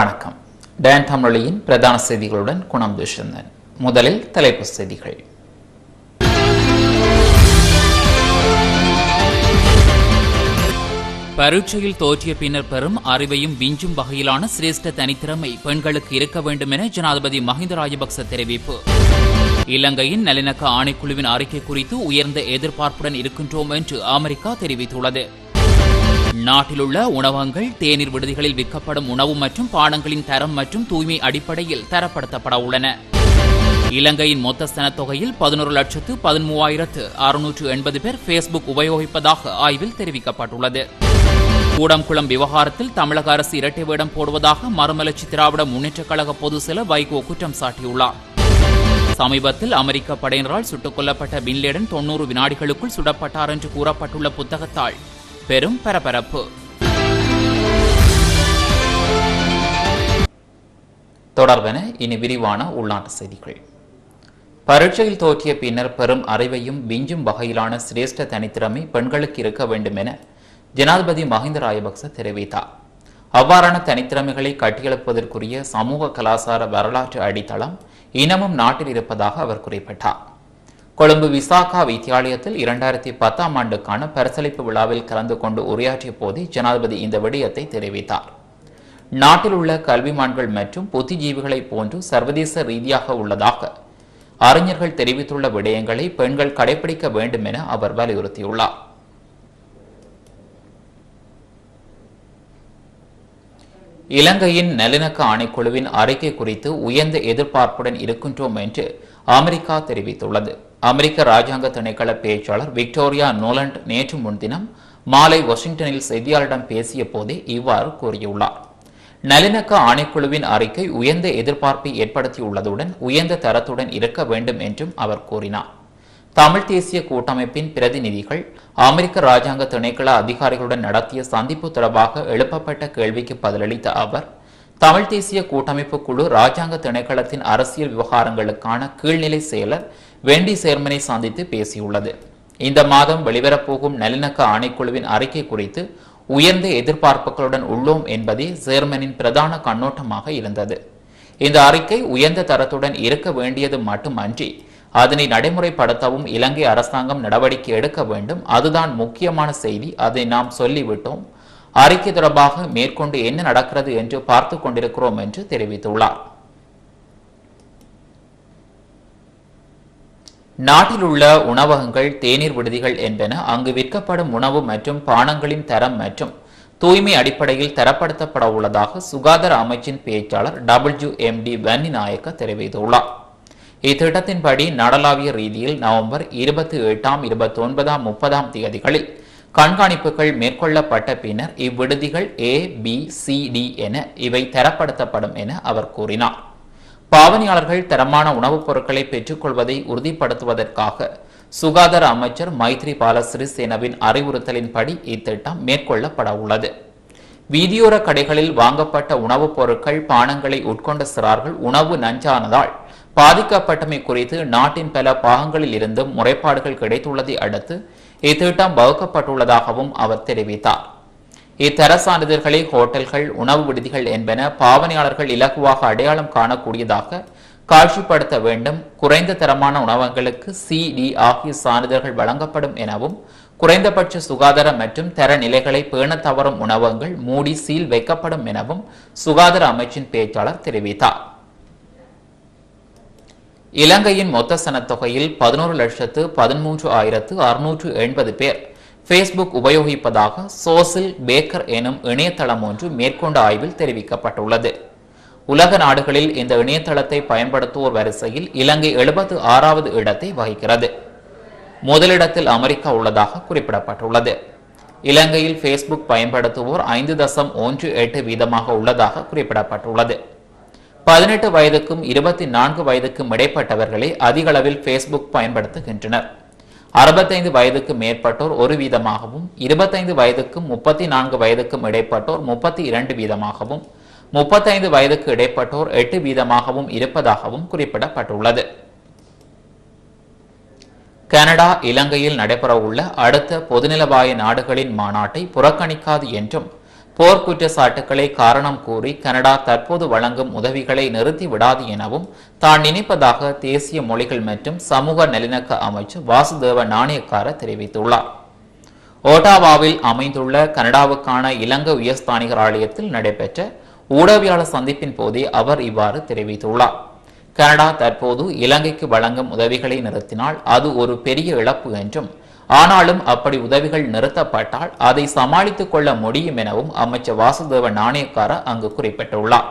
வணக்கம். டயன் தமிழொலியின் பிரதான செய்திகளுடன் குணம் துஷந்தன் முதலில் தலைப்பு செய்திகள். பரீட்சையில் தோற்றிய பின்னர் பெறும் அறிவையும் விஞ்சும் வகையிலான சிரேஷ்ட தனித்திறமை பெண்களுக்கு இருக்க வேண்டும் என ஜனாதிபதி மஹிந்த ராஜபக்ச தெரிவிப்பு. இலங்கையின் நல்லிணக்க ஆணைக்குழுவின் அறிக்கை குறித்து உயர்ந்த எதிர்பார்ப்புடன் இருக்கின்றோம் என்று அமெரிக்கா தெரிவித்துள்ளது. நாட்டிலுள்ள உணவகங்கள் தேநீர் விடுதிகளில் விற்கப்படும் உணவு மற்றும் பானங்களின் தரம் மற்றும் தூய்மை அடிப்படையில் தரப்படுத்தப்பட உள்ளன. இலங்கையின் மொத்த சனத்தொகையில் பதினோரு லட்சத்து பதிமூவாயிரத்து அறுநூற்று எண்பது பேர் ஃபேஸ்புக் உபயோகிப்பதாக ஆய்வில் தெரிவிக்கப்பட்டுள்ளது. கூடம்குளம் விவகாரத்தில் தமிழக அரசு இரட்டை வேடம் போடுவதாக மறுமலர்ச்சி திராவிட முன்னேற்றக் கழக பொதுச் செயலர் வைகோ குற்றம் சாட்டியுள்ளார். சமீபத்தில் அமெரிக்க படையினரால் சுட்டுக் கொல்லப்பட்ட பின்லேடன் தொன்னூறு வினாடிகளுக்குள் சுடப்பட்டார் என்று கூறப்பட்டுள்ள புத்தகத்தால் பெரும் பரபரப்பு. தொடர்பென இனி விரிவான உள்நாட்டு செய்திகள். பரீட்சையில் தோற்றிய பின்னர் பெரும் அறிவையும் விஞ்சும் வகையிலான சிரேஷ்ட தனித்திறமை பெண்களுக்கு இருக்க வேண்டும் என ஜனாதிபதி மஹிந்த ராஜபக்ச தெரிவித்தார். அவ்வாறான தனித்திறமைகளை கட்டியெழுப்பதற்குரிய சமூக கலாசார வரலாற்று அடித்தளம் இனமும் நாட்டில் இருப்பதாக அவர் குறிப்பிட்டார். கொழும்பு விசாகா வித்தியாலயத்தில் இரண்டாயிரத்தி பத்தாம் ஆண்டுக்கான பரிசளிப்பு விழாவில் கலந்து கொண்டு உரையாற்றிய போதே ஜனாதிபதி இந்த விடயத்தை தெரிவித்தார். நாட்டில் உள்ள கல்விமான்கள் மற்றும் புத்திஜீவிகளைப் போன்று சர்வதேச ரீதியாக உள்ளதாக அறிஞர்கள் தெரிவித்துள்ள விடயங்களை பெண்கள் கடைபிடிக்க வேண்டும் என அவர் வலியுறுத்தியுள்ளார். இலங்கையின் நல்லிணக்க ஆணைக்குழுவின் அறிக்கை குறித்து உயர்ந்த எதிர்பார்ப்புடன் இருக்கின்றோம் என்று அமெரிக்கா தெரிவித்துள்ளது. அமெரிக்க ராஜாங்க திணைக்கள பேச்சாளர் விக்டோரியா நோலண்ட் நேற்று முன்தினம் மாலை வாஷிங்டனில் செய்தியாளரிடம் பேசிய போதே இவ்வாறு கூறியுள்ளார். நல்லிணக்க ஆணைக்குழுவின் அறிக்கை உயர்ந்த எதிர்பார்ப்பை ஏற்படுத்தியுள்ளதுடன் உயர்ந்த தரத்துடன் இருக்க வேண்டும் என்றும் அவர் கூறினார். தமிழ் தேசிய கூட்டமைப்பின் பிரதிநிதிகள் அமெரிக்க ராஜாங்க திணைக்கள அதிகாரிகளுடன் நடத்திய சந்திப்பு தொடர்பாக எழுப்பப்பட்ட கேள்விக்கு பதிலளித்த அவர் தமிழ் தேசிய கூட்டமைப்பு குழு ராஜாங்க திணைக்களத்தின் அரசியல் விவகாரங்களுக்கான கீழ்நிலை செயலர் வெண்டி சேர்மனை சந்தித்து பேசியுள்ளது. இந்த மாதம் வெளிவரப்போகும் நல்லிணக்க ஆணைக்குழுவின் அறிக்கை குறித்து உயர்ந்த எதிர்பார்ப்புகளுடன் உள்ளோம் என்பதே சேர்மனின் பிரதான கண்ணோட்டமாக இருந்தது. இந்த அறிக்கை உயர்ந்த தரத்துடன் இருக்க வேண்டியது மட்டுமன்றி அதனை நடைமுறைப்படுத்தவும் இலங்கை அரசாங்கம் நடவடிக்கை எடுக்க வேண்டும். அதுதான் முக்கியமான செய்தி. அதை நாம் சொல்லிவிட்டோம். அறிக்கை தொடர்பாக மேற்கொண்டு என்ன நடக்கிறது என்று பார்த்து கொண்டிருக்கிறோம் என்று தெரிவித்துள்ளார். நாட்டில் உள்ள உணவகங்கள் தேநீர் விடுதிகள் என்பன அங்கு விற்கப்படும் உணவு மற்றும் பானங்களின் தரம் மற்றும் தூய்மை அடிப்படையில் தரப்படுத்தப்பட உள்ளதாக சுகாதார அமைச்சின் பேச்சாளர் W M D Wanninayake தெரிவித்துள்ளார். இத்திட்டத்தின்படி நாடளாவிய ரீதியில் நவம்பர் இருபத்தி எட்டாம் இருபத்தி ஒன்பதாம் முப்பதாம் தேதிகளில் கண்காணிப்புகள் மேற்கொள்ளப்பட்ட பின்னர் இவ்விடுதிகள் ஏ பி சி டி என இவை தரப்படுத்தப்படும் என அவர் கூறினார். பாவனையாளர்கள் தரமான உணவுப் பொருட்களை பெற்றுக்கொள்வதை உறுதிப்படுத்துவதற்காக சுகாதார அமைச்சர் மைத்ரி பால சிறிசேனவின் அறிவுறுத்தலின்படி இத்திட்டம் மேற்கொள்ளப்பட உள்ளது. வீதியோர கடைகளில் வாங்கப்பட்ட உணவுப் பொருட்கள் பானங்களை உட்கொண்ட சிறார்கள் உணவு நஞ்சானதால் பாதிக்கப்பட்டமை குறித்து நாட்டின் பல பாகங்களில் இருந்தும் முறைப்பாடுகள் கிடைத்துள்ளதை அடுத்து இத்திட்டம் வகுக்கப்பட்டுள்ளதாகவும் அவர் தெரிவித்தார். இத்தர சான்றிதழ்களை ஹோட்டல்கள் உணவு விடுதிகள் என்பன பாவனையாளர்கள் இலகுவாக அடையாளம் காணக்கூடியதாக காட்சிப்படுத்த வேண்டும். குறைந்த தரமான உணவகங்களுக்கு சிடி ஆகிய சான்றிதழ்கள் வழங்கப்படும் எனவும் குறைந்தபட்ச சுகாதார மற்றும் தர நிலைகளை பேண தவறும் உணவகங்கள் மூடி சீல் வைக்கப்படும் எனவும் சுகாதார அமைச்சின் பேச்சாளர் தெரிவித்தார். இலங்கையின் மொத்த சனத்தொகையில் பதினோரு லட்சத்து பதிமூன்று ஆயிரத்து அறுநூற்று எண்பது பேர். ஃபேஸ்புக் உபயோகிப்பதாக சோசில் பேக்கர் எனும் இணையதளம் ஒன்று மேற்கொண்ட ஆய்வில் தெரிவிக்கப்பட்டுள்ளது. உலக நாடுகளில் இந்த இணையதளத்தை பயன்படுத்துவோர் வரிசையில் இலங்கை எழுபத்து ஆறாவது இடத்தை வகிக்கிறது. முதலிடத்தில் அமெரிக்கா உள்ளதாக குறிப்பிடப்பட்டுள்ளது. இலங்கையில் ஃபேஸ்புக் பயன்படுத்துவோர் ஐந்து தசம் ஒன்று எட்டு வீதமாக உள்ளதாக குறிப்பிடப்பட்டுள்ளது. பதினெட்டு வயதுக்கும் இருபத்தி நான்கு வயதுக்கும் இடைப்பட்டவர்களே அதிக அளவில் ஃபேஸ்புக் பயன்படுத்துகின்றனர். அறுபத்தைந்து வயதுக்கு மேற்பட்டோர் ஒரு வீதமாகவும் இருபத்தைந்து வயதுக்கும் முப்பத்தி நான்கு வயதுக்கும் இடைப்பட்டோர் முப்பத்தி இரண்டு வீதமாகவும் முப்பத்தைந்து வயதுக்கு இடைப்பட்டோர் எட்டு வீதமாகவும் இருப்பதாகவும் குறிப்பிடப்பட்டுள்ளது. கனடா இலங்கையில் நடைபெறவுள்ள அடுத்த பொதுநிலவாய நாடுகளின் மாநாட்டை புறக்கணிக்காது என்றும் போர்க்குற்ற சாட்டுக்களை காரணம் கூறி கனடா தற்போது வழங்கும் உதவிகளை நிறுத்தி விடாது எனவும் தான் நினைப்பதாக தேசிய மொழிகள் மற்றும் சமூக நல்லிணக்க அமைச்சர் வாசுதேவ நாணயக்கார தெரிவித்துள்ளார். ஓட்டாவாவில் அமைந்துள்ள கனடாவுக்கான இலங்கை உயர்ஸ்தானிகர் ஆலயத்தில் நடைபெற்ற ஊடகவியாளர் சந்திப்பின் போதே அவர் இவ்வாறு தெரிவித்துள்ளார். கனடா தற்போது இலங்கைக்கு வழங்கும் உதவிகளை நிறுத்தினால் அது ஒரு பெரிய இழப்பு என்றும் ஆனாலும் அப்படி உதவிகள் நிறுத்தப்பட்டால் அதை சமாளித்துக் கொள்ள முடியும் எனவும் அமைச்சர் வாசுதேவ நாணயக்கார அங்கு குறிப்பிட்டுள்ளார்.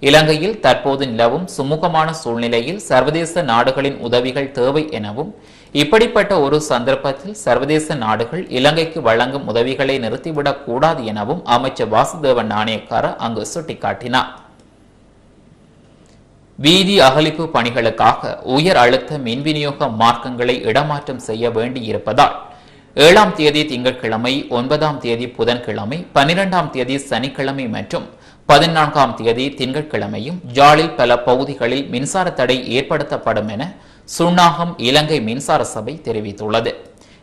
இலங்கையில் தற்போது நிலவும் சுமூகமான சூழ்நிலையில் சர்வதேச நாடுகளின் உதவிகள் தேவை எனவும் இப்படிப்பட்ட ஒரு சந்தர்ப்பத்தில் சர்வதேச நாடுகள் இலங்கைக்கு வழங்கும் உதவிகளை நிறுத்திவிடக் கூடாது எனவும் அமைச்சர் வாசுதேவ நாணயக்கார அங்கு சுட்டிக்காட்டினார். வீதி அகலிப்பு பணிகளுக்காக உயர் அழுத்த மின் விநியோக மார்க்கங்களை இடமாற்றம் செய்ய வேண்டியிருப்பதால் ஏழாம் தேதி திங்கட்கிழமை ஒன்பதாம் தேதி புதன்கிழமை பனிரெண்டாம் தேதி சனிக்கிழமை மற்றும் பதினான்காம் தேதி திங்கட்கிழமையும் ஜாலில் பல பகுதிகளில் மின்சார தடை ஏற்படுத்தப்படும் என சுன்னாகம் இலங்கை மின்சார சபை தெரிவித்துள்ளது.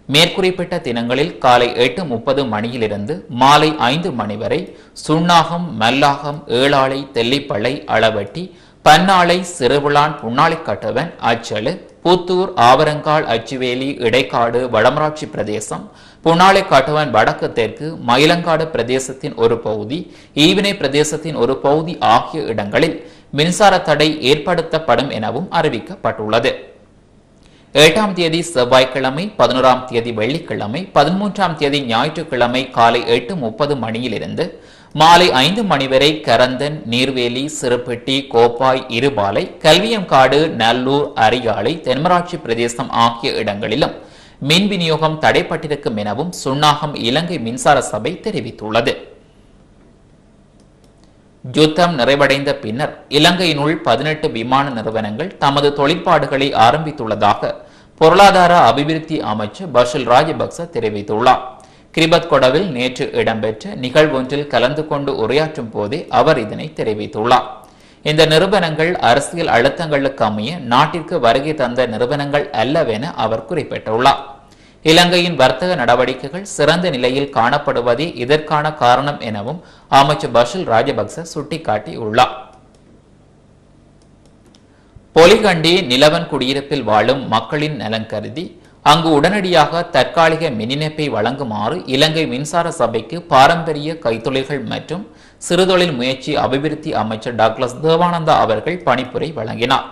மேற்குறிப்பிட்ட தினங்களில் காலை எட்டு முப்பது மணியிலிருந்து மாலை ஐந்து மணி வரை சுண்ணாகம் மல்லாகம் ஏழாலை தெல்லிப்பளை அளவட்டி பன்னாளை சிறுவிழான் புன்னாளி கட்டவன் அச்சலு புத்தூர் ஆவரங்கால் அச்சுவேலி இடைக்காடு வடமராட்சி பிரதேசம் புன்னாளிக்காட்டுவன் வடக்கு தெற்கு மயிலங்காடு பிரதேசத்தின் ஒரு பகுதி ஈவினை பிரதேசத்தின் ஒரு பகுதி ஆகிய இடங்களில் மின்சார தடை ஏற்படுத்தப்படும் எனவும் அறிவிக்கப்பட்டுள்ளது. எட்டாம் தேதி செவ்வாய்க்கிழமை பதினோராம் தேதி வெள்ளிக்கிழமை பதிமூன்றாம் தேதி ஞாயிற்றுக்கிழமை காலை எட்டு முப்பது மணியிலிருந்து மாலை ஐந்து மணி வரை கரந்தன் நீர்வேலி சிறுபட்டி கோப்பாய் இருபாலை கல்வியங்காடு நல்லூர் அரியாலை தென்மராட்சி பிரதேசம் ஆகிய இடங்களிலும் மின் விநியோகம் தடைப்பட்டிருக்கும் எனவும் சுன்னாகம் இலங்கை மின்சார சபை தெரிவித்துள்ளது. யுத்தம் நிறைவடைந்த பின்னர் இலங்கையினுள் பதினெட்டு விமான நிறுவனங்கள் தமது தொழிற்பாடுகளை ஆரம்பித்துள்ளதாக பொருளாதார அபிவிருத்தி அமைச்சர் பஷில் ராஜபக்ச தெரிவித்துள்ளார். கிரிபத் கொடவில் நேற்று இடம்பெற்ற நிகழ்வொன்றில் கலந்து கொண்டு உரையாற்றும் போதே அவர் இதனை தெரிவித்துள்ளார். இந்த நிறுவனங்கள் அரசியல் அழுத்தங்களுக்கு அமைய நாட்டிற்கு வருகை தந்த நிறுவனங்கள் அல்லவென அவர் குறிப்பிட்டுள்ளார். இலங்கையின் வர்த்தக நடவடிக்கைகள் சிறந்த நிலையில் காணப்படுவதே இதற்கான காரணம் எனவும் அமைச்சர் பஷில் ராஜபக்ச சுட்டிக்காட்டியுள்ளார். பொலிகண்டி நிலவன் குடியிருப்பில் வாழும் மக்களின் நலன் கருதி அங்கு உடனடியாக தற்காலிக மின்னிணைப்பை வழங்குமாறு இலங்கை மின்சார சபைக்கு பாரம்பரிய கைத்தொழில்கள் மற்றும் சிறுதொழில் முயற்சி அபிவிருத்தி அமைச்சர் டாக்லஸ் தேவானந்தா அவர்கள் பணிப்புரை வழங்கினார்.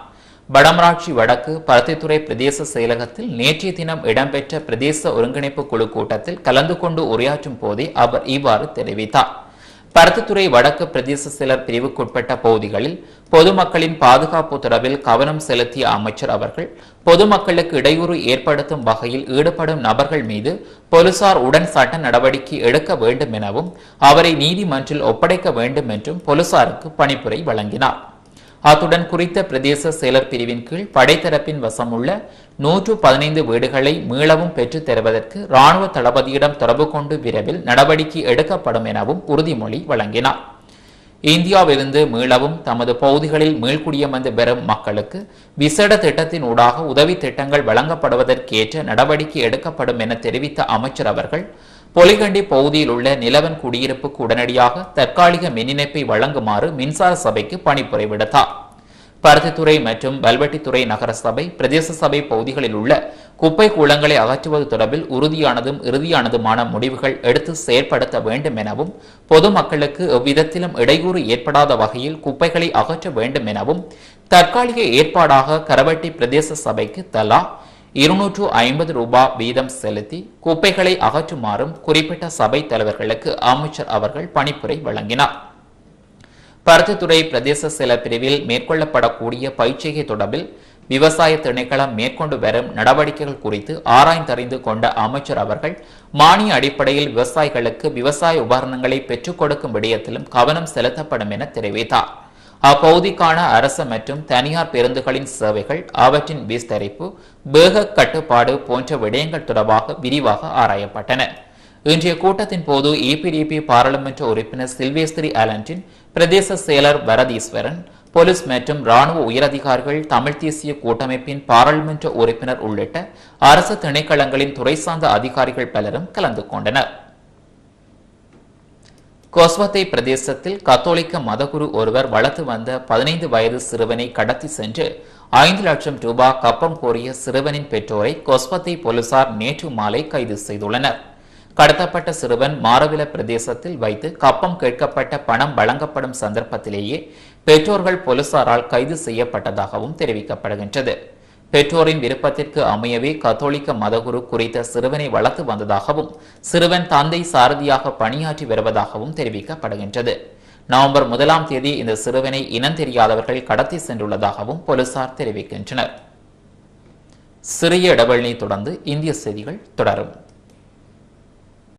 வடமராட்சி வடக்கு பருத்தித்துறை பிரதேச செயலகத்தில் நேற்றைய தினம் இடம்பெற்ற பிரதேச ஒருங்கிணைப்பு குழு கூட்டத்தில் கலந்து கொண்டு உரையாற்றும் போதே அவர் இவ்வாறு தெரிவித்தார். பருத்தித்துறை வடக்கு பிரதேச சிலர் பிரிவுக்குட்பட்ட பகுதிகளில் பொதுமக்களின் பாதுகாப்பு தொடர்பில் கவனம் செலுத்திய அமைச்சர் அவர்கள் பொதுமக்களுக்கு இடையூறு ஏற்படுத்தும் வகையில் ஈடுபடும் நபர்கள் மீது போலீசார் உடன் சட்ட நடவடிக்கை எடுக்க வேண்டும் எனவும் அவரை நீதிமன்றில் ஒப்படைக்க வேண்டும் என்றும் போலீசாருக்கு பணிப்புரை வழங்கினார். அத்துடன் குறித்த பிரதேச செயலர் பிரிவின் கீழ் படைத்தரப்பின் வசமுள்ள நூற்று பதினைந்து வீடுகளை மீளவும் பெற்றுத் தருவதற்கு ராணுவ தளபதியிடம் தொடர்பு கொண்டு விரைவில் நடவடிக்கை எடுக்கப்படும் எனவும் உறுதிமொழி வழங்கினார். இந்தியாவிலிருந்து மீளவும் தமது பகுதிகளில் மீள்குடியமர்ந்து பெறும் மக்களுக்கு விசேட திட்டத்தின் ஊடாக உதவி திட்டங்கள் வழங்கப்படுவதற்கேற்ற நடவடிக்கை எடுக்கப்படும் என தெரிவித்த அமைச்சர் அவர்கள் பொலிகண்டி பகுதியில் உள்ள நிலவன் குடியிருப்புக்கு உடனடியாக தற்காலிக மின்னிணைப்பை வழங்குமாறு மின்சார சபைக்கு பணிப்புரை விடுத்தார். பருத்தித்துறை மற்றும் வல்வெட்டித்துறை நகர சபை பிரதேச சபை பகுதிகளில் உள்ள குப்பை கூலங்களை அகற்றுவது தொடர்பில் உறுதியானதும் இறுதியானதுமான முடிவுகள் எடுத்து செயற்படுத்த வேண்டும் எனவும் பொதுமக்களுக்கு எவ்விதத்திலும் இடையூறு ஏற்படாத வகையில் குப்பைகளை அகற்ற வேண்டும் எனவும் தற்காலிக ஏற்பாடாக கரவட்டி பிரதேச சபைக்கு தலா இருநூற்று ஐம்பது ரூபாய் வீதம் செலுத்தி குப்பைகளை அகற்றுமாறும் குறிப்பிட்ட சபை தலைவர்களுக்கு அமைச்சர் அவர்கள் பணிப்புரை வழங்கினார். பருத்தித்துறை பிரதேச சில பிரிவில் மேற்கொள்ளப்படக்கூடிய பயிற்சிகை தொடர்பில் விவசாய திணைக்களம் மேற்கொண்டு வரும் நடவடிக்கைகள் குறித்து ஆராய்ந்தறிந்து கொண்ட அமைச்சர் அவர்கள் மானிய அடிப்படையில் விவசாயிகளுக்கு விவசாய உபகரணங்களை பெற்றுக் கொடுக்கும் விடயத்திலும் கவனம் செலுத்தப்படும் என தெரிவித்தார். அப்பகுதிக்கான அரசு மற்றும் தனியார் பேருந்துகளின் சேவைகள் அவற்றின் விஸ்தரிப்பு வேக கட்டுப்பாடு போன்ற விடயங்கள் தொடர்பாக விரிவாக ஆராயப்பட்டன. இன்றைய கூட்டத்தின் போது ஏபிடிபி பாராளுமன்ற உறுப்பினர் சில்வேஸ்திரி அலன்டின் பிரதேச செயலர் வரதீஸ்வரன் போலீஸ் மற்றும் ராணுவ உயரதிகாரிகள் தமிழ் தேசிய கூட்டமைப்பின் பாராளுமன்ற உறுப்பினர் உள்ளிட்ட அரசு திணைக்களங்களின் துறை சார்ந்த அதிகாரிகள் பலரும் கலந்து கொண்டனர். கொஸ்வத்தை பிரதேசத்தில் கத்தோலிக்க மதகுரு ஒருவர் வளர்த்து வந்த பதினைந்து வயது சிறுவனை கடத்தி சென்று ஐந்து லட்சம் ரூபாய் கப்பம் கோரிய சிறுவனின் பெற்றோரை கொஸ்வத்தை போலீசார் நேற்று மாலை கைது செய்துள்ளனர். கடத்தப்பட்ட சிறுவன் மாரவில பிரதேசத்தில் வைத்து கப்பம் கேட்கப்பட்ட பணம் வழங்கப்படும் சந்தர்ப்பத்திலேயே பெற்றோர்கள் போலீசாரால் கைது செய்யப்பட்டதாகவும் தெரிவிக்கப்படுகின்றது. பெற்றோரின் விருப்பத்திற்கு அமையவே கத்தோலிக்க மதகுரு குறித்த சிறுவனை வளர்த்து வந்ததாகவும் சிறுவன் தந்தை சாரதியாக பணியாற்றி வருவதாகவும் தெரிவிக்கப்படுகின்றது. நவம்பர் முதலாம் தேதி இந்த சிறுவனை இனம் தெரியாதவர்கள் கடத்தி சென்றுள்ளதாகவும் போலீசார் தெரிவிக்கின்றனர். சிறிய இடைவெளியை தொடர்ந்து இந்திய செய்திகள் தொடரும்.